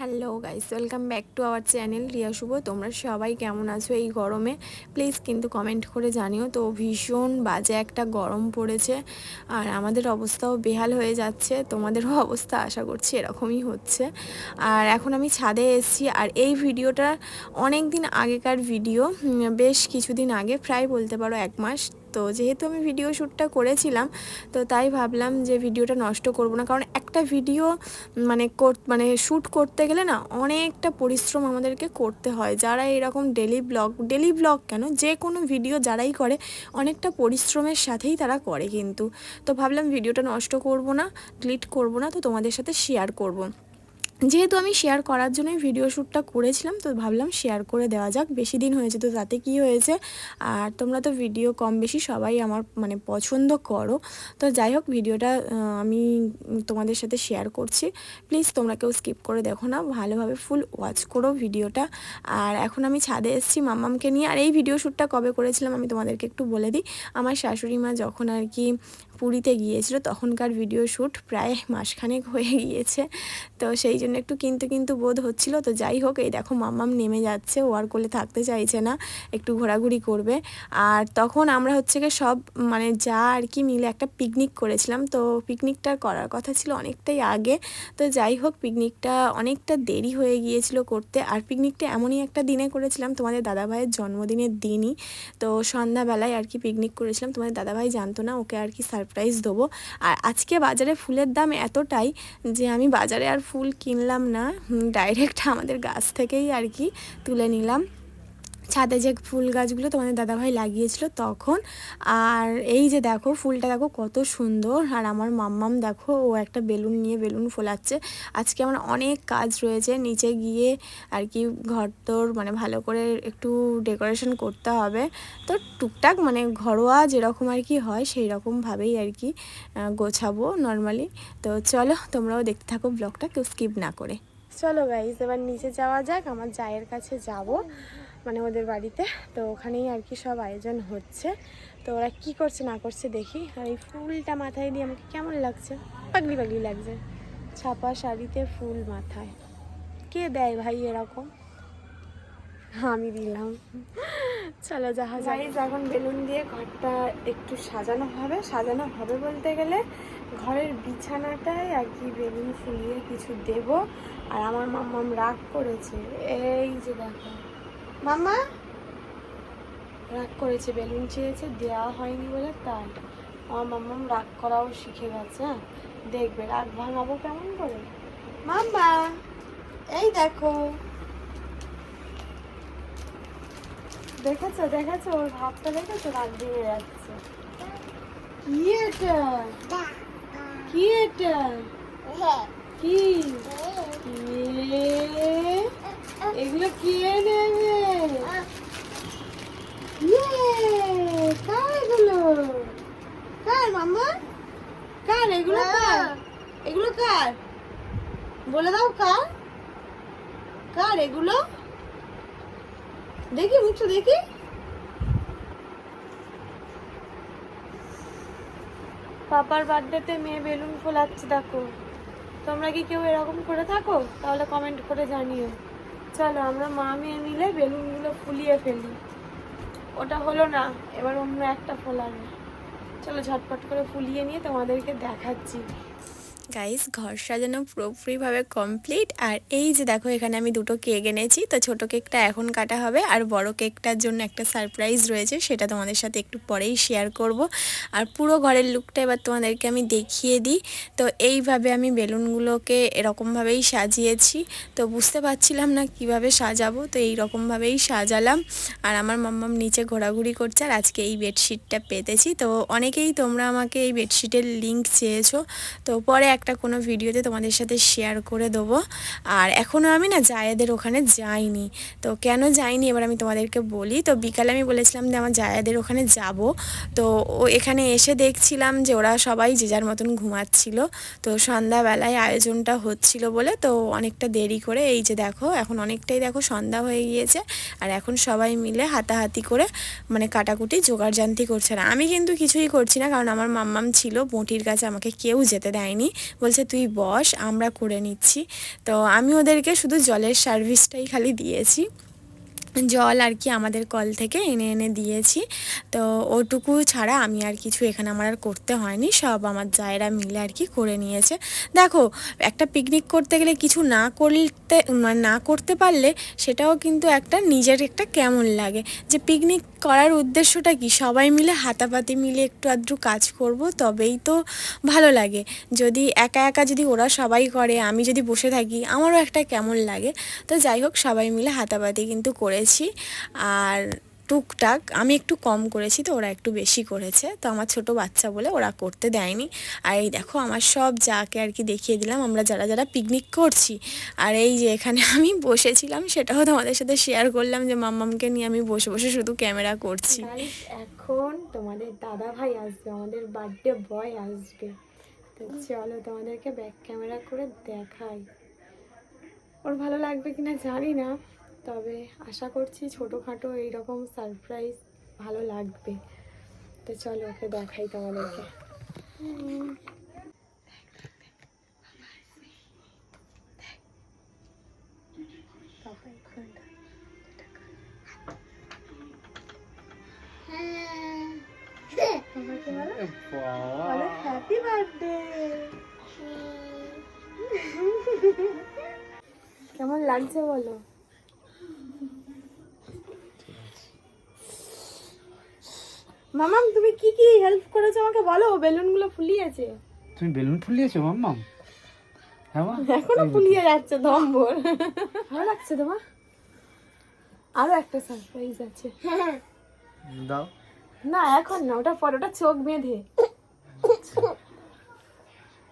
Hello guys welcome back to our channel Riya Shubho তোমরা সবাই কেমন আছো এই গরমে? প্লিজ কিন্তু কমেন্ট করে জানিও। তো ভীষণ বাজে একটা গরম পড়েছে, আর আমাদের অবস্থাও বেহাল হয়ে যাচ্ছে। তোমাদেরও অবস্থা আশা করছি এরকমই হচ্ছে। আর এখন আমি ছাদে এসেছি, আর এই ভিডিওটা অনেক দিন আগেকার ভিডিও বেশ কিছুদিন আগে, প্রায় বলতে পারো এক মাস। তো যেহেতু আমি ভিডিও শ্যুটটা করেছিলাম, তো তাই ভাবলাম যে ভিডিওটা নষ্ট করব না, কারণ একটা ভিডিও মানে মানে শ্যুট করতে গেলে না অনেকটা পরিশ্রম আমাদেরকে করতে হয়। যারা এরকম ডেলি ব্লগ ডেলি ব্লগ কেন? যে কোনো ভিডিও যারাই করে, অনেকটা পরিশ্রমের সাথেই তারা করে কিন্তু। তো ভাবলাম ভিডিওটা নষ্ট করব না ডিলিট করব না, তো তোমাদের সাথে শেয়ার করব। যেহেতু আমি শেয়ার করার জন্যই ভিডিও শ্যুটটা করেছিলাম, তো ভাবলাম শেয়ার করে দেওয়া যাক। বেশি দিন হয়েছে তো তাতে কি হয়েছে? আর তোমরা তো ভিডিও কম বেশি সবাই আমার মানে পছন্দ করো। তো যাই হোক ভিডিওটা আমি তোমাদের সাথে শেয়ার করছি। প্লিজ তোমরা কেউ স্কিপ করে দেখো না, ভালোভাবে ফুল ওয়াচ করো ভিডিওটা আর এখন আমি ছাদে এসেছি মাম্মামকে নিয়ে। আর এই ভিডিও শ্যুটটা কবে করেছিলাম আমি তোমাদেরকে একটু বলে দিই। আমার শাশুড়ি মা যখন আর কি পুরীতে গিয়েছিল, তখনকার ভিডিও শ্যুট প্রায় মাসখানেক হয়ে গিয়েছে। তো সেই জন্য একটু কিন্তু কিন্তু বোধ হচ্ছিল। তো যাই হোক, এই দেখো মাম্মাম নেমে যাচ্ছে, ও আর কোলে থাকতে চাইছে না, একটু ঘোরাঘুরি করবে। আর তখন আমরা হচ্ছে গিয়ে সব মানে যা আর কি মিলে একটা পিকনিক করেছিলাম। তো পিকনিকটা করার কথা ছিল অনেকটাই আগে। তো যাই হোক পিকনিকটা অনেকটা দেরি হয়ে গিয়েছিল করতে। আর পিকনিকটা এমনই একটা দিনে করেছিলাম, তোমাদের দাদাভাইয়ের জন্মদিনের দিনই। তো সন্ধ্যাবেলায় আর কি পিকনিক করেছিলাম। তোমাদের দাদাভাই জানতো না, ওকে আর কি সারপ্রাইজ দেবো। আর আজকে বাজারে ফুলের দাম এতটাই যে আমি বাজারে আর ফুল কিনলাম না। ডাইরেক্ট আমাদের গাছ থেকেই আর কি তুলে নিলাম। ছাদে যে ফুল গাছগুলো তোমাদের দাদাভাই লাগিয়েছিল তখন, আর এই যে দেখো ফুলটা দেখো কত সুন্দর, আর আমার মাম্মাম দেখো ও একটা বেলুন নিয়ে বেলুন ফোলাচ্ছে। আজকে আমার অনেক কাজ রয়েছে, নিচে গিয়ে আর কি ঘর তোর মানে ভালো করে একটু ডেকোরেশন করতে হবে। তো টুকটাক মানে ঘরোয়া যেরকম আর কি হয় সেই রকমভাবেই আর কি গোছাবো নর্মালি তো চলো তোমরাও দেখতে থাকো ব্লগটা কেউ স্কিপ না করে। চলো গাইজ এবার নিচে যাওয়া যাক, আমার জায়ের কাছে যাব। মানে ওদের বাড়িতে। তো ওখানেই আর কি সব আয়োজন হচ্ছে। তো ওরা কি করছে না করছে দেখি। আর এই ফুলটা মাথায় দিয়ে আমাকে কেমন লাগছে? পাগলি পাগলি লাগছে। ছাপা শাড়িতে ফুল মাথায়। কে দেয় ভাই এরকম? আমি দিলাম। চলো যাহা যাই এখন বেলুন দিয়ে ঘরটা একটু সাজানো হবে। সাজানো হবে বলতে গেলে ঘরের বিছানাটায় আর কি বেলুন ফুলিয়ে কিছু দেব। আর আমার মাম্মাম রাগ করেছে। এই যে দেখো। মাম্মা রাগ করেছে বেলুন চেয়েছে দেওয়া হয়নি বলে তাই। আমার মাম্মাম রাগ করাও শিখে গেছে হ্যাঁ? দেখবে রাগ ভাঙাবো কেমন করে? মাম্মা এই দেখো। দেখেছ দেখেছ? ওর ভাবটা দেখেছ? রাগ দিয়ে যাচ্ছে। কি এটা? কি এটা কি? এগুলো কে নেবে? ইয়ে, কার এগুলো? কার কার? এগুলো কার? এগুলো কার? বলে দাও কার? কার এগুলো? দেখি মুখটা দেখি। পাপার বার্থডেতে মেয়ে বেলুন ফোলাচ্ছে দেখো। তোমরা কি কেউ এরকম করে থাকো? তাহলে কমেন্ট করে জানিও। চলো, আমরা মা মেয়ে মিলে বেলুনগুলো ফুলিয়ে ফেলি। ওটা হলো না, এবার অন্য একটা ফোলানো। চলো, ঝটপট করে ফুলিয়ে নিয়ে তোমাদেরকে দেখাচ্ছি। গাইস ঘর সাজানো পুরোপুরিভাবে কমপ্লিট আর এই যে দেখো, এখানে আমি দুটো কেক এনেছি। তো ছোট কেকটা এখন কাটা হবে, আর বড় কেকটার জন্য একটা সারপ্রাইজ রয়েছে, সেটা তোমাদের সাথে একটু পরেই শেয়ার করব। আর পুরো ঘরের লুকটা এবার তোমাদেরকে আমি দেখিয়ে দিই। তো এইভাবে আমি বেলুনগুলোকে এরকমভাবেই সাজিয়েছি। তো বুঝতে পারছিলাম না কীভাবে সাজাবো, তো এই রকমভাবেই সাজালাম। আর আমার মাম্মাম নিচে ঘোরাঘুরি করছে, আর আজকে এই বেডশিটটা পেতেছি। তো অনেকেই তোমরা আমাকে এই বেডশিটের লিঙ্ক চেয়েছো। তো পরে একটা কোনো ভিডিওতে তোমাদের সাথে শেয়ার করে দেবো। আর এখনও আমি না জায়েদের ওখানে যাইনি। তো কেন যাইনি এবার আমি তোমাদেরকে বলি। তো বিকালে আমি বলেছিলাম যে আমার জায়েদের ওখানে যাব। তো ও এখানে এসে দেখছিলাম যে ওরা সবাই যে যার মতন ঘুমাচ্ছিল। তো সন্ধ্যাবেলায় আয়োজনটা হচ্ছিল বলে তো অনেকটা দেরি করে এই যে দেখো, এখন অনেকটাই দেখো সন্ধ্যা হয়ে গিয়েছে। আর এখন সবাই মিলে হাতাহাতি করে মানে কাটাকুটি জোগাড় জান্তি করছে না। আমি কিন্তু কিছুই করছি না কারণ আমার মাম্মাম ছিল, বটির কাছে আমাকে কেউ যেতে দেয়নি। বলছে তুই বস আমরা করে নিচ্ছি। তো আমি ওদেরকে শুধু জলের সার্ভিসটাই খালি দিয়েছি। জল আর কি আমাদের কল থেকে এনে এনে দিয়েছি। তো ওটুকু ছাড়া আমি আর কিছু এখানে আমার আর করতে হয়নি। সব আমার জায়রা মিলে আর কি করে নিয়েছে। দেখো, একটা পিকনিক করতে গেলে কিছু না করতে মানে না করতে পারলে সেটাও কিন্তু একটা নিজের একটা কেমন লাগে। যে পিকনিক করার উদ্দেশ্যটা কি? সবাই মিলে হাতাপাতি মিলে একটু আধটু কাজ করব, তবেই তো ভালো লাগে। যদি একা একা যদি ওরা সবাই করে, আমি যদি বসে থাকি, আমারও একটা কেমন লাগে। তো যাই হোক, সবাই মিলে হাতাপাতি কিন্তু করেছি। আর টুকটাক আমি একটু কম করেছি তো ওরা একটু বেশি করেছে। তো আমার ছোট বাচ্চা বলে ওরা করতে দেয়নি। আর এই দেখো আমার সব যাকে আর কি দেখিয়ে দিলাম, আমরা যারা যারা পিকনিক করছি। আর এই যে এখানে আমি বসেছিলাম, সেটাও তোমাদের সাথে শেয়ার করলাম যে মাম্মামকে নিয়ে আমি বসে বসে শুধু ক্যামেরা করছি। এখন তোমাদের দাদা ভাই আসবে, আমাদের বার্থডে বয় আসবে। তো চলো তোমাদেরকে ব্যাক ক্যামেরা করে দেখাই। ওর ভালো লাগবে কিনা জানি না। তবে আশা করছি ছোটোখাটো এইরকম সারপ্রাইজ ভালো লাগবে। তো চলো ওকে দেখাই তোমাদেরকে। হ্যাপি বার্থডে কেমন লাগছে বলো? মামাম তুমি কি কি হেল্প করেছ আমাকে বলো বেলুনগুলো ফুলিয়েছে। তুমি বেলুন ফুলিয়েছো মাম্মাম হ্যাঁ এখনও ফুলিয়ে যাচ্ছে দম্বর ভালো লাগছে তোমার আরও একটা সারপ্রাইজ আছে। দাও। না এখন না ওটা পরে ওটা চোখ বেঁধে।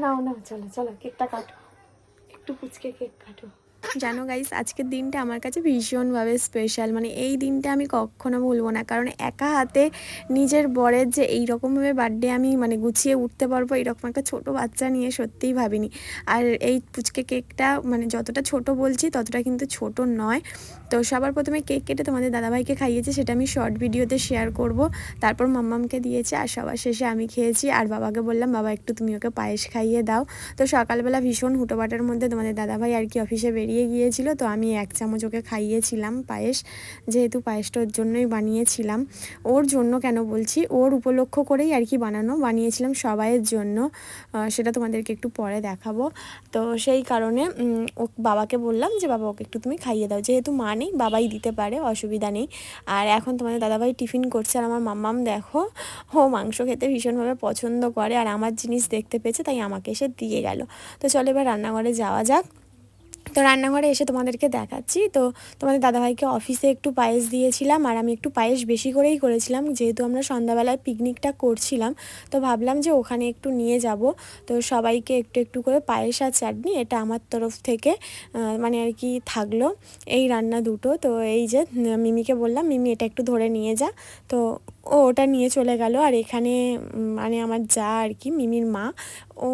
নাও নাও চলো চলো কেকটা কাটো। একটু পুচকে কেক কাটো। জানো গাইস আজকের দিনটা আমার কাছে ভীষণভাবে স্পেশাল মানে এই দিনটা আমি কখনো ভুলবো না, কারণ একা হাতে নিজের বরের যে এই রকমভাবে বার্থডে আমি মানে গুছিয়ে উঠতে পারব, এরকম একটা ছোট বাচ্চা নিয়ে সত্যিই ভাবিনি। আর এই পুচকে কেকটা মানে যতটা ছোট বলছি, ততটা কিন্তু ছোট নয়। তো সবার প্রথমে কেক কেটে তোমাদের দাদাভাইকে খাইয়েছে, সেটা আমি শর্ট ভিডিওতে শেয়ার করব। তারপর মাম্মামকে দিয়েছে আর সবার শেষে আমি খেয়েছি। আর বাবাকে বললাম, বাবা, একটু তুমি ওকে পায়েস খাইয়ে দাও। তো সকালবেলা ভীষণ হুটোপাটার মধ্যে তোমাদের দাদাভাই আর কি অফিসে বেরিয়ে গিয়েছিল, তো আমি এক চামচ ওকে খাইয়েছিলাম পায়েস, যেহেতু পায়েসটা ওর জন্যই বানিয়েছিলাম। ওর জন্য কেন বলছি, ওর উপলক্ষ করেই আর কি বানানো, বানিয়েছিলাম সবাইয়ের জন্য। সেটা তোমাদেরকে একটু পরে দেখাবো। তো সেই কারণে ও বাবাকে বললাম যে, বাবা, ওকে একটু তুমি খাইয়ে দাও। যেহেতু মা নেই, বাবাই দিতে পারে, অসুবিধা নেই। আর এখন তোমাদের দাদাভাই টিফিন করছে আর আমার মাম্মাম দেখো, ও মাংস খেতে ভীষণভাবে পছন্দ করে। আর আমার জিনিস দেখতে পেয়েছে, তাই আমাকে এসে দিয়ে গেল। তো চলো এবার রান্নাঘরে যাওয়া যাক। তো রান্নাঘরে এসে তোমাদেরকে দেখাচ্ছি। তো তোমাদের দাদাভাইকে অফিসে একটু পায়েস দিয়েছিলাম আর আমি একটু পায়েস বেশি করেই করেছিলাম। যেহেতু আমরা সন্ধ্যাবেলায় পিকনিকটা করছিলাম, তো ভাবলাম যে ওখানে একটু নিয়ে যাব। তো সবাইকে একটু একটু করে পায়েস আর চাটনি এটা আমার তরফ থেকে মানে আর কি থাকল। এই রান্না দুটো। তো এই যে মিমিকে বললাম, মিমি এটা একটু ধরে নিয়ে যা। তো ও ওটা নিয়ে চলে গেল আর এখানে মানে আমার যা আর কি, মিমির মা,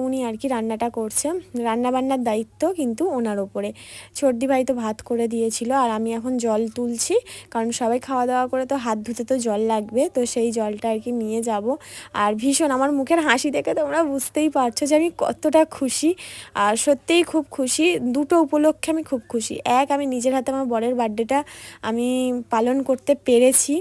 উনি আর কি রান্নাটা করছে। রান্না বান্নার দায়িত্ব কিন্তু ওনার ওপরে। সর্দি ভাই তো ভাত করে দিয়েছিল আর আমি এখন জল তুলছি, কারণ সবাই খাওয়া দাওয়া করে তো হাত ধুতে তো জল লাগবে, তো সেই জলটা আর কি নিয়ে যাব। আর ভীষণ আমার মুখের হাসি দেখে তোমরা বুঝতেই পারছ যে আমি কতটা খুশি। আর সত্যিই খুব খুশি, দুটো উপলক্ষে আমি খুব খুশি। এক, আমি নিজের হাতে আমার বরের বার্থডেটা আমি পালন করতে পেরেছি।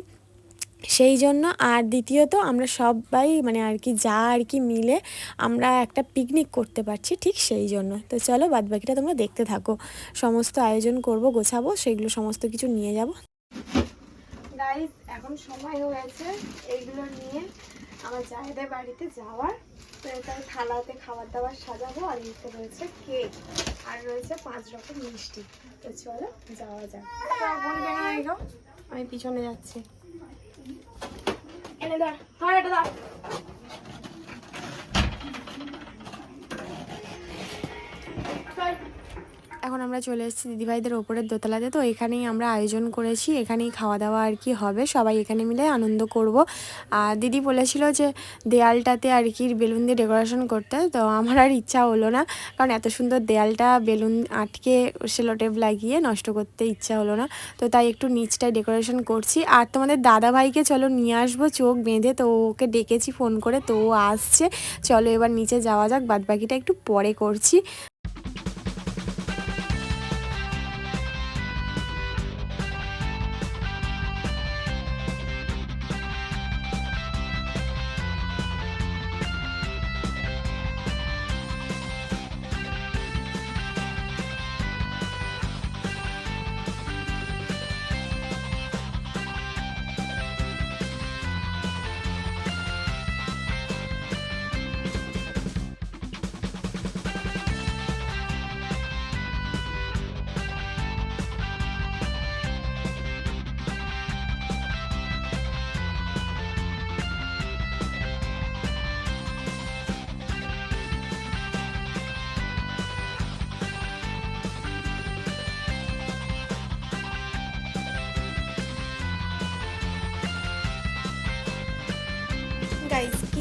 সেই জন্য আর দ্বিতীয়ত আমরা সবাই মানে আর কি যা আর কি মিলে আমরা একটা পিকনিক করতে পারছি ঠিক সেই জন্য। তো চলো বাদবাকিটা তোমরা দেখতে থাকো। সমস্ত আয়োজন করব গোছাবো সেগুলো সমস্ত কিছু নিয়ে যাব। গাইস এখন সময় হয়েছে এইগুলো নিয়ে আমার জাহেদের বাড়িতে যাওয়ার। তো এটা থালাতে খাবার দাবার সাজাবো আর এতে রয়েছে কেক আর রয়েছে পাঁচ রকম মিষ্টি। তো চলো যাওয়া যাক। আমি পিছনে যাচ্ছি। এনে ধর এখন আমরা চলে এসেছি দিদিভাইদের ওপরের দোতলাতে। তো এখানেই আমরা আয়োজন করেছি, এখানেই খাওয়া দাওয়া আর কি হবে। সবাই এখানে মিলে আনন্দ করব। আর দিদি বলেছিল যে দেয়ালটাতে আর কি বেলুন দিয়ে ডেকোরেশন করতে, তো আমার আর ইচ্ছা হলো না। কারণ এত সুন্দর দেয়ালটা বেলুন আটকে সেলোটেপ লাগিয়ে নষ্ট করতে ইচ্ছা হলো না। তো তাই একটু নিচটায় ডেকোরেশন করছি। আর তোমাদের দাদা ভাইকে চলো নিয়ে আসব, চোখ বেঁধে তো ওকে ডেকেছি ফোন করে, তো ও আসছে। চলো এবার নিচে যাওয়া যাক বাদ বাকিটা একটু পরে করছি।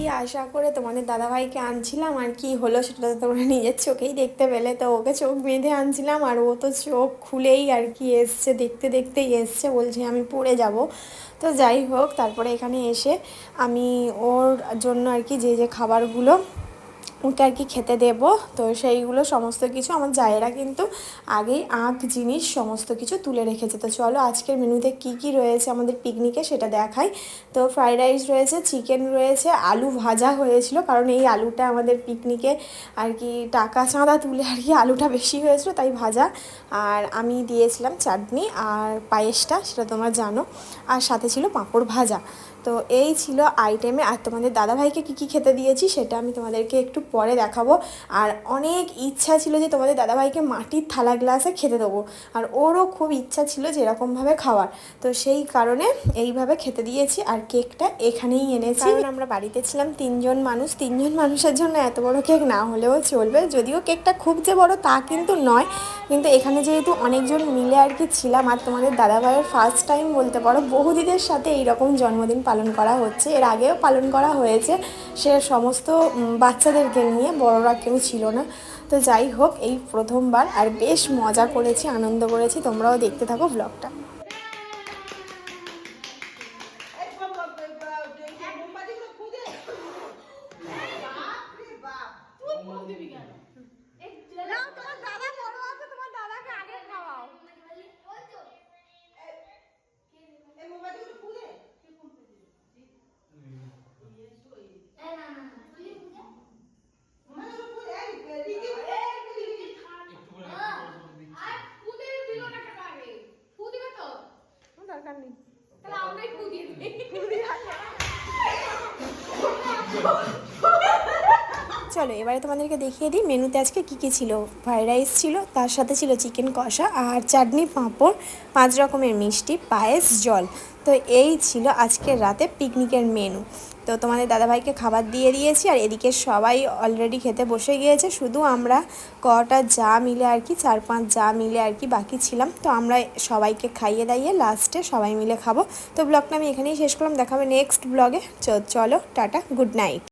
কি আশা করে তোমাদের দাদাভাইকে আনছিলাম আর কি হলো সেটা তো তোমরা নিজের চোখেই দেখতে পেলে। তো ওকে চোখ বেঁধে আনছিলাম আর ও তো চোখ খুলেই আর কি এসছে, দেখতে দেখতেই এসছে, বলছে আমি পড়ে যাব। তো যাই হোক, তারপরে এখানে এসে আমি ওর জন্য আর কি যে যে খাবারগুলো ওকে আর কি খেতে দেবো। তো সেইগুলো সমস্ত কিছু আমার জায়েরা কিন্তু আগেই আঁক জিনিস সমস্ত কিছু তুলে রেখেছে। তো চলো আজকের মেনুতে কি কি রয়েছে আমাদের পিকনিকে সেটা দেখাই। তো ফ্রাইড রাইস রয়েছে, চিকেন রয়েছে, আলু ভাজা হয়েছিল, কারণ এই আলুটা আমাদের পিকনিকে আর কি টাকা চাঁদা তুলে আর কি আলুটা বেশি হয়েছিল, তাই ভাজা। আর আমি দিয়েছিলাম চাটনি আর পায়েসটা, সেটা তোমরা জানো। আর সাথে ছিল পাঁপড় ভাজা। তো এই ছিল আইটেমে আর তোমাদের দাদাভাইকে কী কী খেতে দিয়েছি সেটা আমি তোমাদেরকে একটু পরে দেখাবো। আর অনেক ইচ্ছা ছিল যে তোমাদের দাদাভাইকে মাটির থালা গ্লাসে খেতে দেবো। আর ওরও খুব ইচ্ছা ছিল যে এরকমভাবে খাওয়ার। তো সেই কারণে এইভাবে খেতে দিয়েছি আর কেকটা এখানেই এনেছি। কারণ আমরা বাড়িতে ছিলাম তিনজন মানুষ। তিনজন মানুষের জন্য এত বড় কেক না হলেও চলবে। যদিও কেকটা খুব যে বড় তা কিন্তু নয়। কিন্তু এখানে যেহেতু অনেকজন মিলে আর কি ছিলাম। আর তোমাদের দাদাভাইয়ের ফার্স্ট টাইম বলতে পারো বহুদিদের সাথে এইরকম জন্মদিন পালন করা হচ্ছে। এর আগেও পালন করা হয়েছে। সে সমস্ত বাচ্চাদেরকে নিয়ে বড়রা কেউ ছিল না। তো যাই হোক, এই প্রথমবার আর বেশ মজা করেছি, আনন্দ করেছি। তোমরাও দেখতে থাকো ব্লগটা দরকার নেই চলো, এবারে তোমাদেরকে দেখিয়ে দিই মেনুতে আজকে কী কী ছিল। ফ্রাইড রাইস ছিল, তার সাথে ছিল চিকেন কষা আর চাটনি পাঁপড়, পাঁচ রকমের মিষ্টি, পায়েস, জল। তো এই ছিল আজকের রাতে পিকনিকের মেনু। তো তোমাদের দাদাভাইকে খাবার দিয়ে দিয়েছি আর এদিকে সবাই অলরেডি খেতে বসে গিয়েছে। শুধু আমরা কটা যা মিলে আর কি, চার পাঁচ যা মিলে আর কি বাকি ছিলাম। তো আমরা সবাইকে খাইয়ে দাইয়ে লাস্টে সবাই মিলে খাব। তো ব্লগটা আমি এখানেই শেষ করলাম। দেখাবে নেক্সট ব্লগে চলো, টাটা গুড নাইট